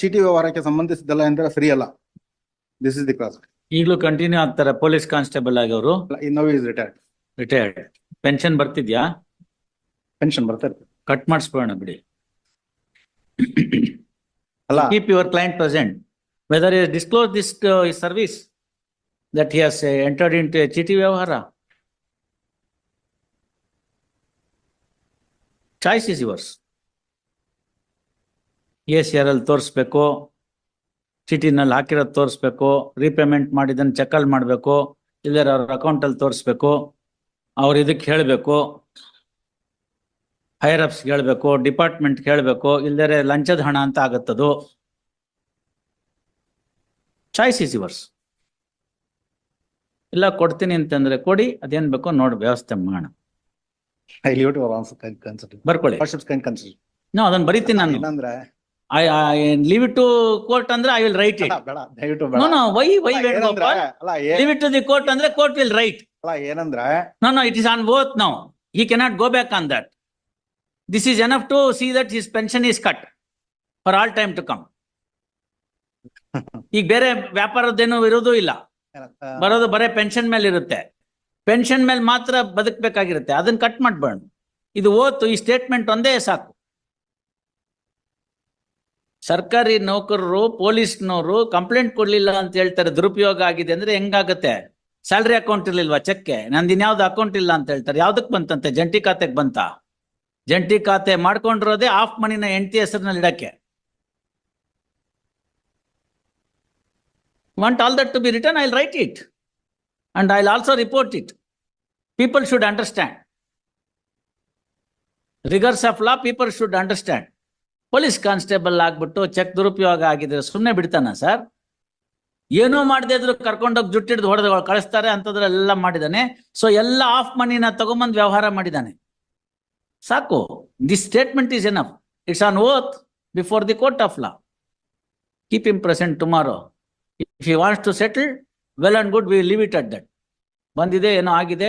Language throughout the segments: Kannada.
ಚೀಟಿ ವ್ಯವಹಾರಕ್ಕೆ ಸಂಬಂಧಿಸಿದ್ದಲ್ಲ ಎಂದ್ರೆ ಸರಿಯಲ್ಲ ದಿಸ್ ಇಸ್ ದಿ ಕ್ಲಾಸ್ ಈಗಲೂ ಕಂಟಿನ್ಯೂ ಆಗ್ತಾರೆ ಪೊಲೀಸ್ ಕಾನ್ಸ್ಟೇಬಲ್ ಆಗಿ ಅವರು. ಇನ್ನೋ ಇಸ್ ರಿಟೈರ್ಡ್ ರಿಟೈರ್ಡ್ ಪೆನ್ಷನ್ ಬರ್ತಿದ್ಯಾ? ಪೆನ್ಷನ್ ಬರ್ತಾರೆ ಕಟ್ ಮಾಡಿಸ್ಬೋಣ ಬಿಡಿ. ಅಲ್ಲ. Keep your client present whether is disclose this service that he has entered in to ಚೀಟಿ ವ್ಯವಹಾರ? ಚಾಯ್ಸ್ ಇಸ್ ಯುವರ್ಸ್ ಎಸ್ ಅಲ್ಲಿ ತೋರಿಸ್ಬೇಕು ಚೀಟಿನಲ್ಲಿ ಹಾಕಿರೋದು ತೋರಿಸ್ಬೇಕು ರೀಪೇಮೆಂಟ್ ಮಾಡಿದ್ದನ್ನು ಚೆಕಲ್ ಮಾಡಬೇಕು ಇಲ್ಲರ ಅವ್ರ ಅಕೌಂಟಲ್ಲಿ ತೋರಿಸ್ಬೇಕು ಅವ್ರ ಇದಕ್ಕೆ ಹೇಳಬೇಕು ಹೈರ್ ಅಪ್ಸ್ ಹೇಳಬೇಕು ಡಿಪಾರ್ಟ್ಮೆಂಟ್ ಹೇಳ್ಬೇಕು ಇಲ್ದರೆ ಲಂಚದ ಹಣ ಅಂತ ಆಗತ್ತದು. ಚಾಯ್ಸ್ ಇಸ್ ಇವರ್ಸ್ ಇಲ್ಲ ಕೊಡ್ತೀನಿ ಅಂತಂದ್ರೆ ಕೊಡಿ ಅದೇನ್ ಬೇಕೋ ನೋಡಿ ವ್ಯವಸ್ಥೆ ಮಾಡೋಣ. ಬರ್ಕೊಳ್ಳಿ. ನೋ ಅದನ್ನ ಬರೀತೀನಿ ನಾನು. I leave it to court ಅಂದ್ರೆ ಐ ವಿಲ್ ರೈಟ್ ಇಟ್ ದಯವಿಟ್ಟು no no why why leave it to the court ಅಂದ್ರೆ ಕೋರ್ಟ್ ವಿಲ್ ರೈಟ್ ಅಲ್ಲ ಏನಂದ್ರೆ no no it is on both now he cannot go back on that this is enough to see that his pension is cut for all time to come ಈಗ ಬೇರೆ ವ್ಯಾಪಾರದೇನು ಇರೋದು ಇಲ್ಲ. ಬರೋದು ಬರೇ ಪೆನ್ಷನ್ ಮೇಲೆ ಇರುತ್ತೆ. ಪೆನ್ಷನ್ ಮೇಲೆ ಮಾತ್ರ ಬದುಕಬೇಕಾಗಿರುತ್ತೆ. ಅದನ್ನ ಕಟ್ ಮಾಡ್ಬೇಡ ಇದು ಓತು ಈ ಸ್ಟೇಟ್ಮೆಂಟ್ ಒಂದೇ ಸಾಕು. ಸರ್ಕಾರಿ ನೌಕರರು, ಪೊಲೀಸ್ನವರು ಕಂಪ್ಲೇಂಟ್ ಕೊಡ್ಲಿಲ್ಲ ಅಂತ ಹೇಳ್ತಾರೆ, ದುರುಪಯೋಗ ಆಗಿದೆ ಅಂದ್ರೆ ಹೆಂಗಾಗತ್ತೆ? ಸ್ಯಾಲ್ರಿ ಅಕೌಂಟ್ ಇರ್ಲಿಲ್ವಾ ಚೆಕ್ಕೆ ನಂದು ಇನ್ಯಾವ್ದು ಅಕೌಂಟ್ ಇಲ್ಲ ಅಂತ ಹೇಳ್ತಾರೆ. ಯಾವ್ದಕ್ ಬಂತಂತೆ? ಜಂಟಿ ಖಾತೆಗೆ ಬಂತ? ಜಂಟಿ ಖಾತೆ ಮಾಡ್ಕೊಂಡಿರೋದೇ ಆಫ್ ಮನಿನ ಹೆಂಡತಿ ಹೆಸರಿನಲ್ಲಿ ಇಡಕ್ಕೆ. Want all that to be return I'll write it And I'll also report it people should understand rigours of law people should understand. Police constable ಆಗ್ಬಿಟ್ಟು ಚೆಕ್ ದುರುಪಯೋಗ ಆಗಿದ್ರೆ ಸುಮ್ಮನೆ ಬಿಡ್ತಾನ ಸರ್? ಏನೋ ಮಾಡದೇ ಇದ್ರು ಕರ್ಕೊಂಡೋಗಿ ಜುಟ್ಟಿಡ್ದು ಹೊಡೆದ ಕಳಿಸ್ತಾರೆ ಅಂತದ್ರೆಲ್ಲ ಮಾಡಿದಾನೆ. ಸೊ ಎಲ್ಲ ಆಫ್ ಮನಿನ ತಗೊಂಬಂದ್ ವ್ಯವಹಾರ ಮಾಡಿದಾನೆ. ಸಾಕು. The statement is enough it's on oath before the court of law keep him present tomorrow if you wants to settle well and good we leave it at that ಬಂದಿದೆ ಏನೋ ಆಗಿದೆ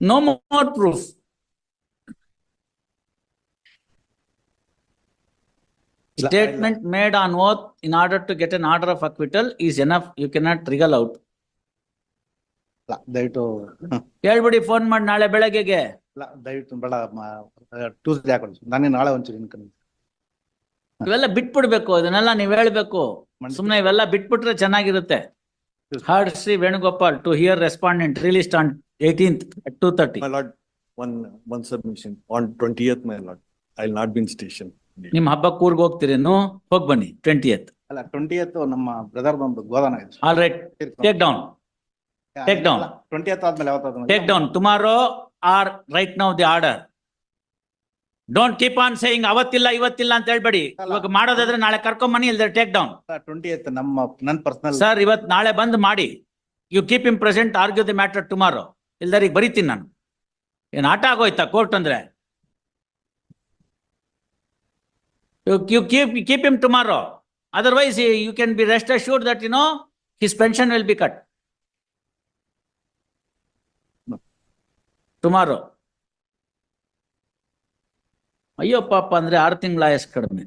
No more proof. Statement made on oath in order to get an order of acquittal is enough. You cannot wriggle out. ದಯವಿಟ್ಟು ಹೇಳ್ಬಿಡಿ ಫೋನ್ ಮಾಡಿ ನಾಳೆ ಬೆಳಗ್ಗೆಗೆ. ದಯವಿಟ್ಟು ಬೇಡ ಟ್ಯೂಸ್ಡೇ ಹಾಕೊಳ್ಳಿ. ನಾನೇ ನಾಳೆ ಒಂಚೂರು ಇನ್ಕಮ್ ಇವೆಲ್ಲ ಬಿಟ್ಬಿಡ್ಬೇಕು ಅದನ್ನೆಲ್ಲ ನೀವ್ ಹೇಳ್ಬೇಕು. ಸುಮ್ನೆ ಇವೆಲ್ಲ ಬಿಟ್ಬಿಟ್ರೆ ಚೆನ್ನಾಗಿರುತ್ತೆ. Heard Shri Venugopal to hear respondent relist on 18th at 2:30. My lord, one, one submission. On twentieth, my lord, I'll not be in station. ನಿಮ್ಮ ಹಬ್ಬಕ್ಕೆ ಊರಿಗೆ ಹೋಗ್ತೀರೇನು ಹೋಗಿ ಬನ್ನಿ ಟ್ವೆಂಟಿಯತ್ ಅಲ್ಲ ಟ್ವೆಂಟಿಯತ್ ನಮ್ಮ ಬ್ರದರ್ ಬಂದು ಗೋದಾನ ಇದೆ. All right take down take down twentieth ಆದ್ಮೇಲೆ take down tomorrow are right now the order don't keep on saying ಅವತ್ತಿಲ್ಲ ಇವತ್ತಿಲ್ಲ ಅಂತ ಹೇಳ್ಬೇಡಿ. ಅಲ್ಲ. ಇವಾಗ ಮಾಡೋದಾದ್ರೆ ನಾಳೆ ಕರ್ಕೊಂಡ್ ಬನ್ನಿ ಇಲ್ದ್ರೆ ಟೇಕ್ ಡೌನ್ ಟ್ವೆಂಟಿಯತ್ ನಮ್ಮ ನನ್ ಪರ್ಸನಲ್ ಸರ್ ಇವತ್ ನಾಳೆ ಬಂದ್ ಮಾಡಿ. You keep him present argue the matter tomorrow ಇಲ್ದಾರ ಈಗ ಬರೀತೀನಿ ನಾನು. ಏನು ಆಟ ಆಗೋಯ್ತಾ ಕೋರ್ಟ್ ಅಂದ್ರೆ? You keep keep him tomorrow otherwise you can be rest assure that you know his pension will be cut tomorrow ಅಯ್ಯೋ ಪಾಪ ಅಂದ್ರೆ ಆರು ತಿಂಗಳ ಆಯಸ್ ಕಡಿಮೆ.